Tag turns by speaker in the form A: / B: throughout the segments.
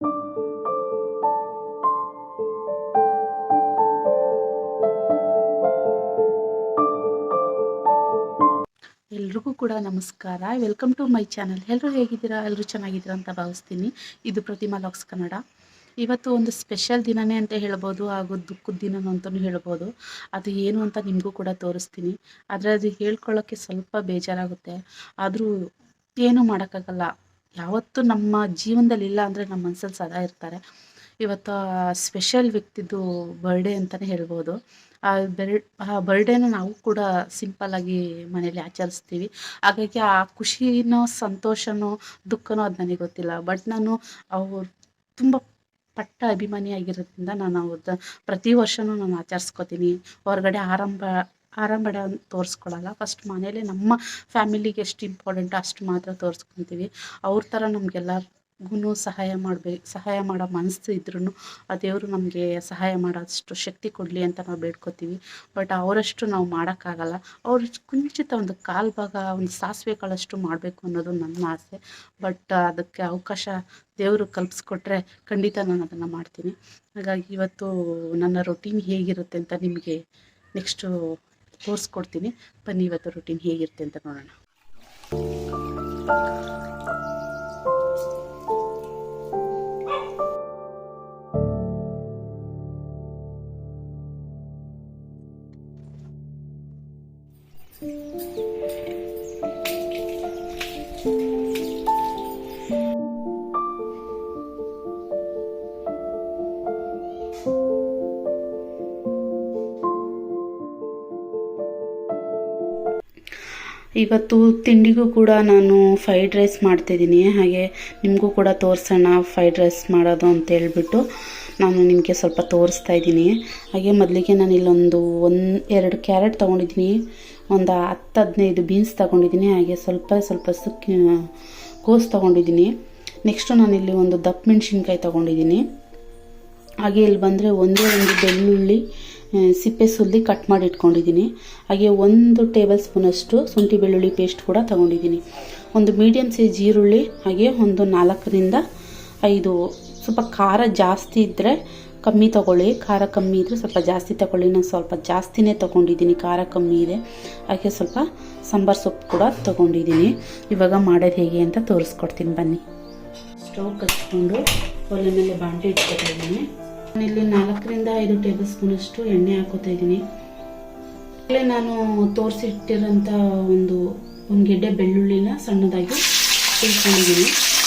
A: ಎಲ್ರಿಗೂ ಕೂಡ ನಮಸ್ಕಾರ. ವೆಲ್ಕಮ್ ಟು ಮೈ ಚಾನಲ್ ಎಲ್ಲರೂ ಹೇಗಿದ್ದೀರಾ? ಎಲ್ಲರೂ ಚೆನ್ನಾಗಿದ್ದೀರಾ ಅಂತ ಭಾವಿಸ್ತೀನಿ. ಇದು ಪ್ರತಿಮಾ ಲಾಕ್ಸ್ ಕನ್ನಡ. ಇವತ್ತು ಒಂದು ಸ್ಪೆಷಲ್ ದಿನನೇ ಅಂತ ಹೇಳ್ಬೋದು, ಹಾಗೂ ದುಃಖದ ದಿನ ಅಂತಲೂ ಹೇಳ್ಬೋದು. ಅದು ಏನು ಅಂತ ನಿಮಗೂ ಕೂಡ ತೋರಿಸ್ತೀನಿ. ಆದರೆ ಅದು ಹೇಳ್ಕೊಳ್ಳೋಕ್ಕೆ ಸ್ವಲ್ಪ ಬೇಜಾರಾಗುತ್ತೆ. ಆದರೂ ಏನೂ ಮಾಡೋಕ್ಕಾಗಲ್ಲ. ಯಾವತ್ತೂ ನಮ್ಮ ಜೀವನದಲ್ಲಿ ಇಲ್ಲ ಅಂದರೆ ನಮ್ಮ ಮನಸ್ಸಲ್ಲಿ ಸದಾ ಇರ್ತಾರೆ. ಇವತ್ತು ಸ್ಪೆಷಲ್ ವ್ಯಕ್ತಿದು ಬರ್ಡೇ ಅಂತಲೇ ಹೇಳ್ಬೋದು. ಆ ಬೆರ್ ಆ ಬರ್ಡೇನ ನಾವು ಕೂಡ ಸಿಂಪಲ್ಲಾಗಿ ಮನೇಲಿ ಆಚರಿಸ್ತೀವಿ. ಹಾಗಾಗಿ ಆ ಖುಷಿನೋ, ಸಂತೋಷನೋ, ದುಃಖನೋ ಅದು ನನಗೆ ಗೊತ್ತಿಲ್ಲ. ಬಟ್ ನಾನು ಅವ್ರು ತುಂಬ ಪಟ್ಟ ಅಭಿಮಾನಿಯಾಗಿರೋದ್ರಿಂದ ನಾನು ಅವ್ರದ್ದು ಪ್ರತಿ ವರ್ಷವೂ ನಾನು ಆಚರಿಸ್ಕೋತೀನಿ. ಹೊರಗಡೆ ಆರಂಭ ಆರಂಭ ತೋರಿಸ್ಕೊಳಲ್ಲ ಫಸ್ಟ್ ಮನೇಲಿ ನಮ್ಮ ಫ್ಯಾಮಿಲಿಗೆ ಎಷ್ಟು ಇಂಪಾರ್ಟೆಂಟ್ ಅಷ್ಟು ಮಾತ್ರ ತೋರಿಸ್ಕೊತೀವಿ. ಅವ್ರ ಥರ ನಮಗೆಲ್ಲರಿಗೂ ಸಹಾಯ ಮಾಡಬೇಕು ಸಹಾಯ ಮಾಡೋ ಮನಸ್ಸು ಇದ್ರೂ ಆ ದೇವರು ನಮಗೆ ಸಹಾಯ ಮಾಡೋಷ್ಟು ಶಕ್ತಿ ಕೊಡಲಿ ಅಂತ ನಾವು ಬೇಡ್ಕೋತೀವಿ. ಬಟ್ ಅವರಷ್ಟು ನಾವು ಮಾಡೋಕ್ಕಾಗಲ್ಲ. ಅವ್ರ ಕುಂಚಿತ ಒಂದು ಕಾಲು ಭಾಗ, ಒಂದು ಸಾಸಿವೆ ಕಾಳಷ್ಟು ಮಾಡಬೇಕು ಅನ್ನೋದು ನನ್ನ ಆಸೆ. ಬಟ್ ಅದಕ್ಕೆ ಅವಕಾಶ ದೇವರು ಕಲ್ಪಿಸ್ಕೊಟ್ರೆ ಖಂಡಿತ ನಾನು ಅದನ್ನು ಮಾಡ್ತೀನಿ. ಹಾಗಾಗಿ ಇವತ್ತು ನನ್ನ ರೊಟೀನ್ ಹೇಗಿರುತ್ತೆ ಅಂತ ನಿಮಗೆ ನೆಕ್ಸ್ಟು ತೋರಿಸ್ಕೊಡ್ತೀನಿ. ಬನ್ನಿ ಇವತ್ತು ರೊಟೀನ್ ಹೇಗಿರುತ್ತೆ ಅಂತ ನೋಡೋಣ. ಇವತ್ತು ತಿಂಡಿಗೂ ಕೂಡ ನಾನು ಫ್ರೈಡ್ ರೈಸ್ ಮಾಡ್ತಿದ್ದೀನಿ. ಹಾಗೆ ನಿಮಗೂ ಕೂಡ ತೋರಿಸೋಣ ಫ್ರೈಡ್ ರೈಸ್ ಮಾಡೋದು ಅಂತ ಹೇಳ್ಬಿಟ್ಟು ನಾನು ನಿಮಗೆ ಸ್ವಲ್ಪ ತೋರಿಸ್ತಾ ಇದ್ದೀನಿ. ಹಾಗೆ ಮೊದಲಿಗೆ ನಾನು ಇಲ್ಲೊಂದು ಒಂದು, ಎರಡು ಕ್ಯಾರೆಟ್ ತೊಗೊಂಡಿದ್ದೀನಿ. ಒಂದು ಹತ್ತು, ಹದಿನೈದು ಬೀನ್ಸ್ ತೊಗೊಂಡಿದ್ದೀನಿ. ಹಾಗೆ ಸ್ವಲ್ಪ ಸ್ವಲ್ಪ ಸುಕ್ಕಿ ಕೋಸು ತೊಗೊಂಡಿದ್ದೀನಿ. ನೆಕ್ಸ್ಟು ನಾನಿಲ್ಲಿ ಒಂದು ದಪ್ಪ ಮೆಣಸಿನ್ಕಾಯಿ ತೊಗೊಂಡಿದ್ದೀನಿ. ಹಾಗೆ ಇಲ್ಲಿ ಬಂದರೆ ಒಂದೇ ಒಂದು ಬೆಳ್ಳುಳ್ಳಿ ಸಿಪ್ಪೆ ಸುಲ್ದಿ ಕಟ್ ಮಾಡಿ ಇಟ್ಕೊಂಡಿದ್ದೀನಿ. ಹಾಗೆ ಒಂದು ಟೇಬಲ್ ಸ್ಪೂನಷ್ಟು ಶುಂಠಿ ಬೆಳ್ಳುಳ್ಳಿ ಪೇಸ್ಟ್ ಕೂಡ ತಗೊಂಡಿದ್ದೀನಿ. ಒಂದು ಮೀಡಿಯಮ್ ಸೈಜ್ ಈರುಳ್ಳಿ, ಹಾಗೆ ಒಂದು ನಾಲ್ಕರಿಂದ ಐದು. ಸ್ವಲ್ಪ ಖಾರ ಜಾಸ್ತಿ ಇದ್ದರೆ ಕಮ್ಮಿ ತಗೊಳ್ಳಿ. ಖಾರ ಕಮ್ಮಿ ಇದ್ದರೆ ಸ್ವಲ್ಪ ಜಾಸ್ತಿ ತಗೊಳ್ಳಿ. ನಾನು ಸ್ವಲ್ಪ ಜಾಸ್ತಿನೇ ತೊಗೊಂಡಿದ್ದೀನಿ. ಖಾರ ಕಮ್ಮಿ ಇದೆ. ಹಾಗೆ ಸ್ವಲ್ಪ ಸಾಂಬಾರು ಸೊಪ್ಪು ಕೂಡ ತೊಗೊಂಡಿದ್ದೀನಿ. ಇವಾಗ ಮಾಡೋದು ಹೇಗೆ ಅಂತ ತೋರಿಸ್ಕೊಡ್ತೀನಿ. ಬನ್ನಿ. ಸ್ಟವ್ ಕಚ್ಕೊಂಡು ಒಲೆ ಮೇಲೆ ಬಾಂಡೆ ಇಟ್ಕೊತಾ ನಾನಿಲ್ಲಿ ನಾಲ್ಕರಿಂದ ಐದು ಟೇಬಲ್ ಸ್ಪೂನಷ್ಟು ಎಣ್ಣೆ ಹಾಕೋತಾ ಇದ್ದೀನಿ. ನಾನು ತೋರಿಸಿಟ್ಟಿರೋಂಥ ಒಂದು ಒಂದು ಗೆಡ್ಡೆ ಬೆಳ್ಳುಳ್ಳಿನ ಸಣ್ಣದಾಗಿ ತಿಳ್ಕೊಂಡಿದ್ದೀನಿ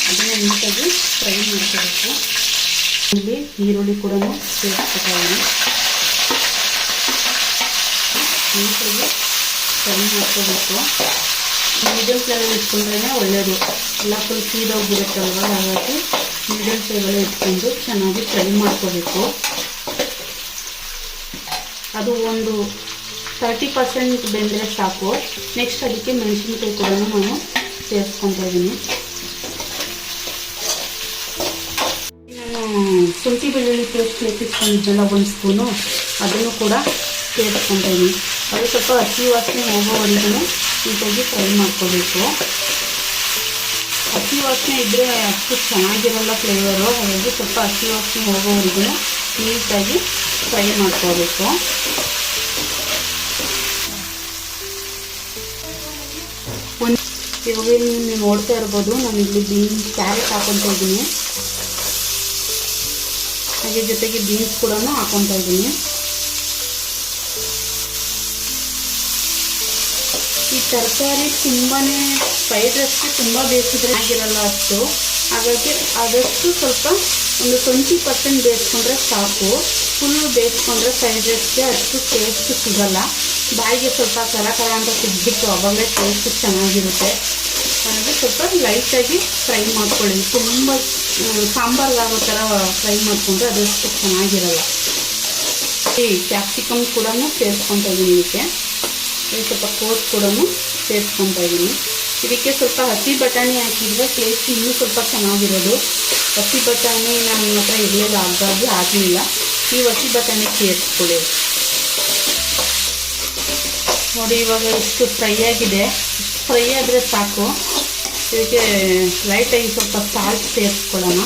A: ಅದನ್ನು ನೀಟಾಗಿ ಫ್ರೈ ಮಾಡ್ಕೋಬೇಕು. ಇಲ್ಲಿ ಈರುಳ್ಳಿ ಕೂಡ ಸೇರಿಸ್ಕೊತಾ ಇದ್ದೀನಿ. ನೀಟಾಗಿ ಫ್ರೈ ಮಾಡ್ಕೋಬೇಕು. ಮೀಡಿಯಮ್ ಫ್ಲೇಮಲ್ಲಿ ಇಟ್ಕೊಂಡ್ರೆ ಒಳ್ಳೆಯದು ಎಲ್ಲ ಫುಲ್ ಸೀದೋಗಿರುತ್ತಲ್ವ ಹಾಗಾಗಿ ಮೀಡಿಯಮ್ ಫ್ಲೇಮಲ್ಲೇ ಇಟ್ಕೊಂಡು ಚೆನ್ನಾಗಿ ಫ್ರೈ ಮಾಡ್ಕೋಬೇಕು. ಅದು ಒಂದು ತರ್ಟಿ ಪರ್ಸೆಂಟ್ ಬೆಂದರೆ ಸಾಕು. ನೆಕ್ಸ್ಟ್ ಅದಕ್ಕೆ ಮೆಣಸಿನಕಾಯಿ ಕೂಡ ನಾನು ಸೇರಿಸ್ಕೊತಾ ಇದ್ದೀನಿ ನಾನು ಶುಂಠಿ ಬೆಳ್ಳುಳ್ಳಿ ಪೇಸ್ಟ್ ಎತ್ತಿಸ್ಕೊಂಡಿದ್ದೆಲ್ಲ ಒಂದು ಸ್ಪೂನು. ಅದನ್ನು ಕೂಡ ಸೇರಿಸ್ಕೊತಾ ಇದ್ದೀನಿ ಅದು ಸ್ವಲ್ಪ ಹಸಿ ವಾಸನೆ ಹೋಗೋವರೆಗೂ ನೀಟಾಗಿ ಫ್ರೈ ಮಾಡ್ಕೋಬೇಕು. ಹಸಿ ವಾಸನೆ ಇದ್ದರೆ ಅಷ್ಟು ಚೆನ್ನಾಗಿರಲ್ಲ ಫ್ಲೇವರು ಹಾಗಾಗಿ ಸ್ವಲ್ಪ ಹಸಿ ವಾಸನೆ ಹೋಗೋವರೆಗೂ ನೀಟಾಗಿ ಫ್ರೈ ಮಾಡ್ಕೋಬೇಕು. ಒಂದು ಇವಾಗ ನೀವು ನೋಡ್ತಾ ಇರ್ಬೋದು, ನಾನು ಇಲ್ಲಿ ಬೀನ್ಸ್ ಕ್ಯಾರೆಟ್ ಹಾಕೊತಾ ಇದ್ದೀನಿ. ಹಾಗೆ ಜೊತೆಗೆ ಬೀನ್ಸ್ ಕೂಡ ಹಾಕೊತಾ ಇದ್ದೀನಿ. ತರಕಾರಿ ತುಂಬಾ ಫ್ರೈಡ್ ರೈಸ್ಗೆ ತುಂಬ ಬೇಯಿಸಿದ್ರೆ ಆಗಿರಲ್ಲ ಅಷ್ಟು. ಹಾಗಾಗಿ ಆದಷ್ಟು ಸ್ವಲ್ಪ ಒಂದು ಟ್ವೆಂಟಿ ಪರ್ಸೆಂಟ್ ಬೇಯಿಸ್ಕೊಂಡ್ರೆ ಸಾಕು. ಫುಲ್ಲು ಬೇಯಿಸ್ಕೊಂಡ್ರೆ ಫ್ರೈಡ್ ರೈಸ್ಗೆ ಅಷ್ಟು ಟೇಸ್ಟ್ ಸಿಗಲ್ಲ. ಬಾಯಿಗೆ ಸ್ವಲ್ಪ ಕರ ಕರ ಅಂತ ಸಿಗ್ಬಿಟ್ಟು ಅವಾಗಲೇ ಟೇಸ್ಟ್ ಚೆನ್ನಾಗಿರುತ್ತೆ. ಅದಕ್ಕೆ ಸ್ವಲ್ಪ ಲೈಟಾಗಿ ಫ್ರೈ ಮಾಡ್ಕೊಳ್ಳಿ. ತುಂಬ ಸಾಂಬಾರ್ಗಾಗೋ ಥರ ಫ್ರೈ ಮಾಡಿಕೊಂಡ್ರೆ ಅದಷ್ಟು ಚೆನ್ನಾಗಿರಲ್ಲ. ಈ ಕ್ಯಾಪ್ಸಿಕಮ್ ಕೂಡ ಸೇರಿಸ್ಕೊತಾ ಇದ್ದೀನಿ ಇದಕ್ಕೆ. ಸ್ವಲ್ಪ ಕೋಸ್ ಕೂಡ ಸೇರಿಸ್ಕೊತಾ ಇದ್ದೀನಿ ಇದಕ್ಕೆ ಸ್ವಲ್ಪ ಹಸಿ ಬಟಾಣಿ ಹಾಕಿದ್ರೆ ಟೇಸ್ಟ್ ಇನ್ನೂ ಸ್ವಲ್ಪ ಚೆನ್ನಾಗಿರೋದು. ಹಸಿ ಬಟಾಣಿ ನಮ್ಮ ಹತ್ರ ಇರಲಿಲ್ಲ ಹಾಗಾಗಿ ಆಗಲಿಲ್ಲ. ಈ ಹಸಿ ಬಟಾಣಿ ಸೇರಿಸ್ಕೊಳ್ಳಿ. ನೋಡಿ, ಇವಾಗ ಇಷ್ಟು ಫ್ರೈ ಆಗಿದೆ. ಫ್ರೈ ಆದರೆ ಸಾಕು. ಇದಕ್ಕೆ ಲೈಟಾಗಿ ಸ್ವಲ್ಪ ಸಾಲ್ಟ್ ಸೇರಿಸ್ಕೊಳ್ಳೋಣ.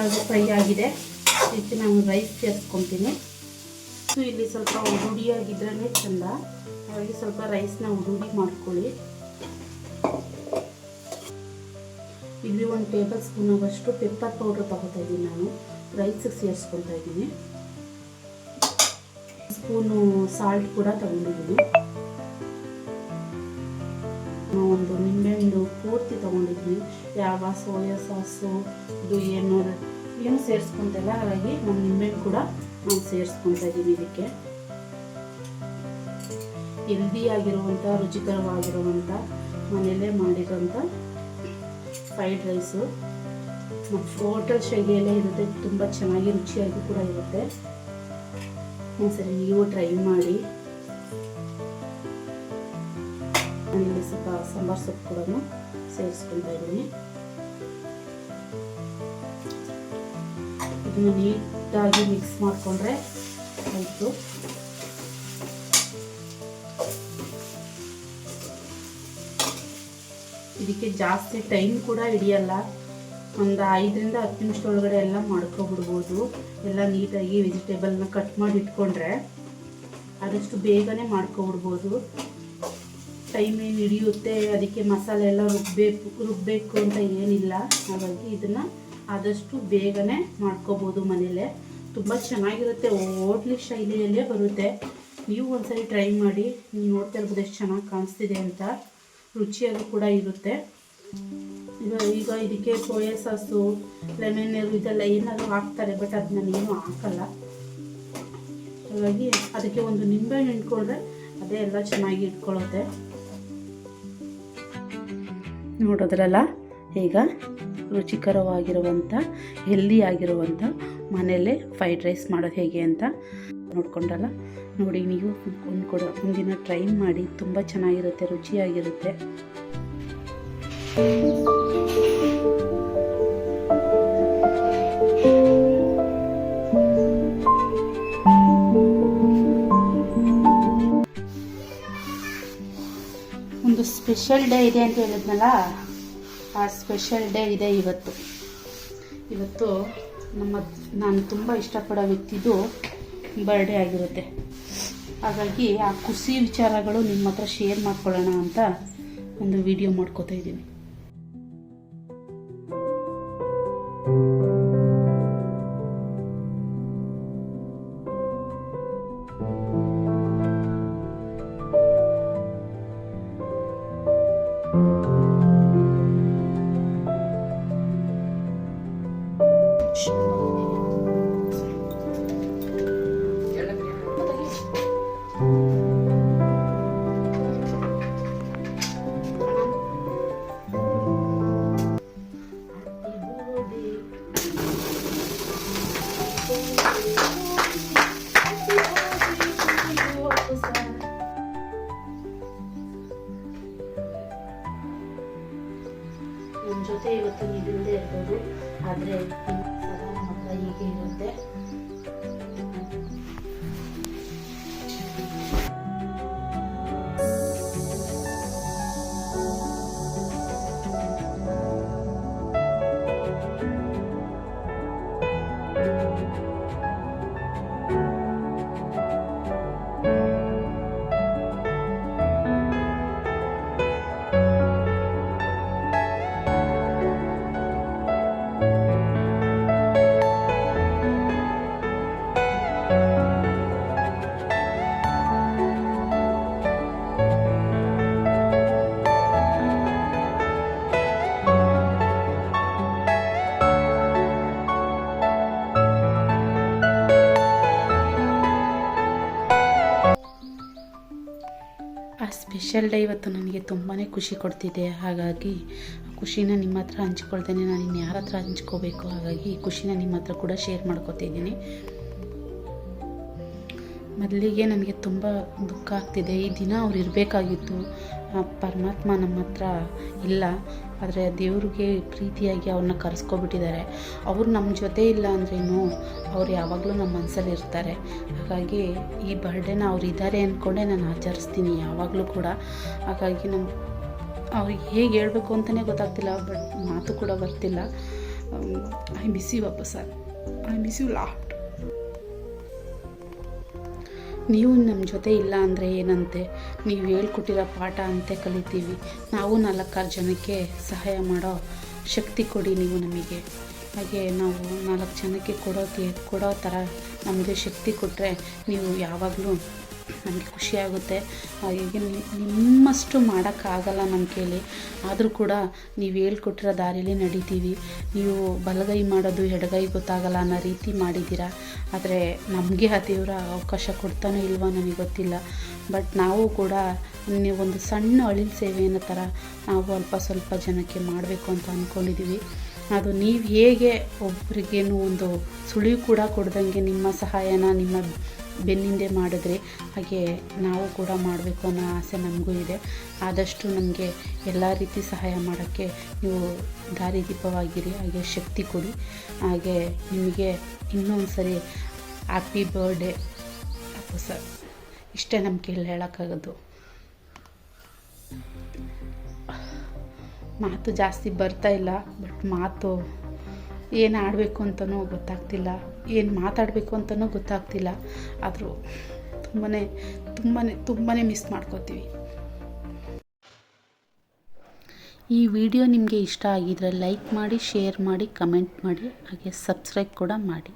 A: ಇವಾಗ ಫ್ರೈ ಆಗಿದೆ. ಇದಕ್ಕೆ ನಾನು ರೈಸ್ ಸೇರಿಸ್ಕೊತೀನಿ. ಸೊ ಇಲ್ಲಿ ಸ್ವಲ್ಪ ಉಡುಡಿಯಾಗಿದ್ರೇ ಚೆಂದ. ಹಾಗಾಗಿ ಸ್ವಲ್ಪ ರೈಸ್ನ ಉಡುಡಿ ಮಾಡ್ಕೊಳ್ಳಿ. ಇಲ್ಲಿ ಒಂದು ಟೇಬಲ್ ಸ್ಪೂನ್ ಆಗೋಷ್ಟು ಪೆಪ್ಪರ್ ಪೌಡ್ರ್ ತಗೋತಾ ಇದ್ದೀನಿ ನಾನು. ರೈಸಿಗೆ ಸೇರಿಸ್ಕೊಳ್ತಾ ಇದ್ದೀನಿ. ಸ್ಪೂನು ಸಾಲ್ಟ್ ಕೂಡ ತಗೊಂಡಿದ್ದೀನಿ. ಒಂದು ನಿಂಬೆಹಣ್ಣು ಪೂರ್ತಿ ತೊಗೊಂಡಿದ್ವಿ. ಯಾವ ಸೋಯಾ ಸಾಸು, ಇದು ಏನು ಏನು ಸೇರಿಸ್ಕೊಂತಲ್ಲ ಹಾಗಾಗಿ ನಾನು ನಿಂಬೆಹಣ್ಣು ಕೂಡ ನಾನು ಸೇರಿಸ್ಕೊತಾ ಇದ್ದೀನಿ ಇದಕ್ಕೆ. ಹೆಲ್ದಿ ಆಗಿರುವಂಥ, ರುಚಿಕರವಾಗಿರುವಂಥ, ಮನೆಯಲ್ಲೇ ಮಾಡಿರೋಂಥ ಫ್ರೈಡ್ ರೈಸು ಹೋಟೆಲ್ ಶೈಲಿಯಲ್ಲೇ ಇರುತ್ತೆ ತುಂಬ ಚೆನ್ನಾಗಿ ರುಚಿಯಾಗಿ ಕೂಡ ಇರುತ್ತೆ. ಒಂದ್ಸರಿ ನೀವು ಟ್ರೈ ಮಾಡಿ. ಇಲ್ಲಿ ಸ್ವಲ್ಪ ಸಾಂಬಾರ್ ಸೊಪ್ಪು ಕೂಡ ಸೇರಿಸ್ಕೊಳ್ತಾ ಇದ್ದೀನಿ. ಇದನ್ನು ನೀಟಾಗಿ ಮಿಕ್ಸ್ ಮಾಡಿಕೊಂಡ್ರೆ ಆಯಿತು. ಇದಕ್ಕೆ ಜಾಸ್ತಿ ಟೈಮ್ ಕೂಡ ಹಿಡಿಯಲ್ಲ. ಒಂದು ಐದರಿಂದ ಹತ್ತು ನಿಮಿಷದೊಳಗಡೆ ಎಲ್ಲ ಮಾಡ್ಕೊಬಿಡ್ಬೋದು. ಎಲ್ಲ ನೀಟಾಗಿ ವೆಜಿಟೇಬಲ್ನ ಕಟ್ ಮಾಡಿ ಇಟ್ಕೊಂಡ್ರೆ ಆದಷ್ಟು ಬೇಗನೆ ಮಾಡ್ಕೊಬಿಡ್ಬೋದು. ಟೈಮ್ ಏನು ಹಿಡಿಯುತ್ತೆ, ಅದಕ್ಕೆ ಮಸಾಲೆ ಎಲ್ಲ ರುಬ್ಬೇಕು ರುಬ್ಬಬೇಕು ಅಂತ ಏನಿಲ್ಲ. ಹಾಗಾಗಿ ಇದನ್ನು ಆದಷ್ಟು ಬೇಗನೆ ಮಾಡ್ಕೋಬೋದು ಮನೇಲೆ. ತುಂಬ ಚೆನ್ನಾಗಿರುತ್ತೆ ಹೋಟ್ಲಿ ಶೈಲಿಯಲ್ಲೇ ಬರುತ್ತೆ. ನೀವು ಒಂದ್ಸರಿ ಟ್ರೈ ಮಾಡಿ, ನೀವು ನೋಡ್ತಾ ಇರ್ಬೋದು ಎಷ್ಟು ಚೆನ್ನಾಗಿ ಕಾಣಿಸ್ತಿದೆ ಅಂತ. ರುಚಿಯಾಗಿ ಕೂಡ ಇರುತ್ತೆ. ಈಗ ಈಗ ಇದಕ್ಕೆ ಸೋಯಾ ಸಾಸು, ಲೆಮನ್ ಇದೆಲ್ಲ ಏನಾದರೂ ಹಾಕ್ತಾರೆ, ಬಟ್ ಅದು ನಾನೇನು ಹಾಕಲ್ಲ. ಹಾಗಾಗಿ ಅದಕ್ಕೆ ಒಂದು ನಿಂಬೆ ಹಣ್ಣು ಇಟ್ಕೊಂಡ್ರೆ ಅದೇ ಎಲ್ಲ ಚೆನ್ನಾಗಿ ಇಟ್ಕೊಳ್ಳುತ್ತೆ. ನೋಡೋದ್ರಲ್ಲ? ಈಗ ರುಚಿಕರವಾಗಿರುವಂಥ ಹೆಲ್ದಿ ಆಗಿರುವಂಥ ಮನೆಯಲ್ಲೇ ಫ್ರೈಡ್ ರೈಸ್ ಮಾಡೋದು ಹೇಗೆ ಅಂತ ನೋಡ್ಕೊಂಡಲ್ಲ? ನೋಡಿ, ನೀವು ಒಂದು ಕೂಡ ಒಂದಿನ ಟ್ರೈ ಮಾಡಿ, ತುಂಬ ಚೆನ್ನಾಗಿರುತ್ತೆ, ರುಚಿಯಾಗಿರುತ್ತೆ. ಒಂದು ಸ್ಪೆಷಲ್ ಡೇ ಇದೆ ಅಂತ ಹೇಳಿದ್ನಲ್ಲ, ಆ ಸ್ಪೆಷಲ್ ಡೇ ಇದೆ ಇವತ್ತು. ಇವತ್ತು ನಮ್ಮ, ನಾನು ತುಂಬ ಇಷ್ಟಪಡೋ ವ್ಯಕ್ತಿದು ಬರ್ಡೇ ಆಗಿರುತ್ತೆ. ಹಾಗಾಗಿ ಆ ಖುಷಿ ವಿಚಾರಗಳು ನಿಮ್ಮ ಹತ್ರ ಶೇರ್ ಮಾಡ್ಕೊಳ್ಳೋಣ ಅಂತ ಒಂದು ವಿಡಿಯೋ ಮಾಡ್ಕೋತಾ ಇದ್ದೀನಿ. ಸ್ಪೆಷಲ್ ಡೇ ಇವತ್ತು ನನಗೆ ತುಂಬಾ ಖುಷಿ ಕೊಡ್ತಿದೆ. ಹಾಗಾಗಿ ಖುಷಿನ ನಿಮ್ಮ ಹತ್ರ ಹಂಚ್ಕೊಳ್ತೇನೆ. ನಾನು ಇನ್ನು ಯಾರ ಹತ್ರ ಹಂಚ್ಕೋಬೇಕು? ಹಾಗಾಗಿ ಖುಷಿನ ನಿಮ್ಮ ಹತ್ರ ಕೂಡ ಶೇರ್ ಮಾಡ್ಕೋತಿದ್ದೀನಿ ಮೊದಲಿಗೆ ನನಗೆ ತುಂಬ ದುಃಖ ಆಗ್ತಿದೆ. ಈ ದಿನ ಅವ್ರು ಇರಬೇಕಾಗಿತ್ತು. ಪರಮಾತ್ಮ ನಮ್ಮ ಹತ್ರ ಇಲ್ಲ. ಆದರೆ ದೇವ್ರಿಗೆ ಪ್ರೀತಿಯಾಗಿ ಅವ್ರನ್ನ ಕರೆಸ್ಕೊಬಿಟ್ಟಿದ್ದಾರೆ. ಅವ್ರು ನಮ್ಮ ಜೊತೆ ಇಲ್ಲ ಅಂದ್ರೇನು ಅವ್ರು ಯಾವಾಗಲೂ ನಮ್ಮ ಮನಸ್ಸಲ್ಲಿ ಇರ್ತಾರೆ. ಹಾಗಾಗಿ ಈ ಬರ್ಡೇನ ಅವ್ರು ಇದ್ದಾರೆ ಅಂದ್ಕೊಂಡೇ ನಾನು ಆಚರಿಸ್ತೀನಿ ಯಾವಾಗಲೂ ಕೂಡ. ಹಾಗಾಗಿ ನಮ್ಮ ಅವ್ರಿಗೆ ಹೇಗೆ ಹೇಳಬೇಕು ಅಂತಲೇ ಗೊತ್ತಾಗ್ತಿಲ್ಲ, ಬಟ್ ಮಾತು ಕೂಡ ಬರ್ತಿಲ್ಲ. ಐ ಮಿಸ್ ಯು ಅಪ್ಪ sir. I miss you lot ನೀವು ನಮ್ಮ ಜೊತೆ ಇಲ್ಲ ಅಂದರೆ ಏನಂತೆ? ನೀವು ಹೇಳ್ಕೊಟ್ಟಿರೋ ಪಾಠ ಅಂತೆ ಕಲಿತೀವಿ. ನಾವು ನಾಲ್ಕಾರು ಜನಕ್ಕೆ ಸಹಾಯ ಮಾಡೋ ಶಕ್ತಿ ಕೊಡಿ ನೀವು ನಮಗೆ. ಹಾಗೆ ನಾವು ನಾಲ್ಕು ಜನಕ್ಕೆ ಕೊಡೋಕ್ಕೆ ಕೊಡೋ ಥರ ನಮಗೆ ಶಕ್ತಿ ಕೊಟ್ಟರೆ ನೀವು ಯಾವಾಗಲೂ ನಮಗೆ ಖುಷಿಯಾಗುತ್ತೆ. ಹಾಗಾಗಿ ನಿಮ್ಮಷ್ಟು ಮಾಡೋಕ್ಕಾಗಲ್ಲ ನಮ್ಮ ಕೈಲಿ ಆದರೂ ಕೂಡ ನೀವು ಹೇಳ್ಕೊಟ್ಟಿರೋ ದಾರಿಲಿ ನಡೀತೀವಿ. ನೀವು ಬಲಗೈ ಮಾಡೋದು ಎಡಗೈ ಗೊತ್ತಾಗಲ್ಲ ಅನ್ನೋ ರೀತಿ ಮಾಡಿದ್ದೀರಾ? ಆದರೆ ನಮಗೆ ಆ ದೇವರ ಅವಕಾಶ ಕೊಡ್ತಾನೋ ಇಲ್ವೋ ನನಗೆ ಗೊತ್ತಿಲ್ಲ. ಬಟ್ ನಾವು ಕೂಡ ಒಂದು ಸಣ್ಣ ಅಳಿಲ್ ಸೇವೆಯನ್ನು ಥರ ನಾವು ಅಲ್ಪ ಸ್ವಲ್ಪ ಜನಕ್ಕೆ ಮಾಡಬೇಕು ಅಂತ ಅಂದ್ಕೊಂಡಿದ್ದೀವಿ ಅದು ನೀವು ಹೇಗೆ ಒಬ್ಬರಿಗೇನು ಒಂದು ಸುಳಿವು ಕೂಡ ಕೊಡ್ದಂಗೆ ನಿಮ್ಮ ಸಹಾಯನ, ನಿಮ್ಮ ಬೆನ್ನಿಂದೆ ಮಾಡಿದ್ರೆ ಹಾಗೆ ನಾವು ಕೂಡ ಮಾಡಬೇಕು ಅನ್ನೋ ಆಸೆ ನಮಗೂ ಇದೆ. ಆದಷ್ಟು ನಮಗೆ ಎಲ್ಲ ರೀತಿ ಸಹಾಯ ಮಾಡೋಕ್ಕೆ ನೀವು ದಾರಿದೀಪವಾಗಿರಿ ಹಾಗೆ ಶಕ್ತಿ ಕೊಡಿ. ಹಾಗೆ ನಿಮಗೆ ಇನ್ನೊಂದು ಸರಿ ಹ್ಯಾಪಿ ಬರ್ಡೇ ಸರ್ ಇಷ್ಟೇ ನಮ್ಮ ಕೈಲಿ ಹೇಳೋಕ್ಕಾಗೋದು. ಮಾತು ಜಾಸ್ತಿ ಬರ್ತಾ ಇಲ್ಲ ಬಟ್ ಮಾತು ಏನು ಆಡಬೇಕು ಅಂತಲೂ ಗೊತ್ತಾಗ್ತಿಲ್ಲ, ಏನು ಮಾತಾಡಬೇಕು ಅಂತಲೂ ಗೊತ್ತಾಗ್ತಿಲ್ಲ. ಆದರೂ ತುಂಬಾ ತುಂಬಾ ತುಂಬಾ ಮಿಸ್ ಮಾಡ್ಕೋತೀವಿ. ಈ ವಿಡಿಯೋ ನಿಮಗೆ ಇಷ್ಟ ಆಗಿದ್ರೆ ಲೈಕ್ ಮಾಡಿ ಶೇರ್ ಮಾಡಿ ಕಮೆಂಟ್ ಮಾಡಿ, ಹಾಗೆ ಸಬ್ಸ್ಕ್ರೈಬ್ ಕೂಡ ಮಾಡಿ.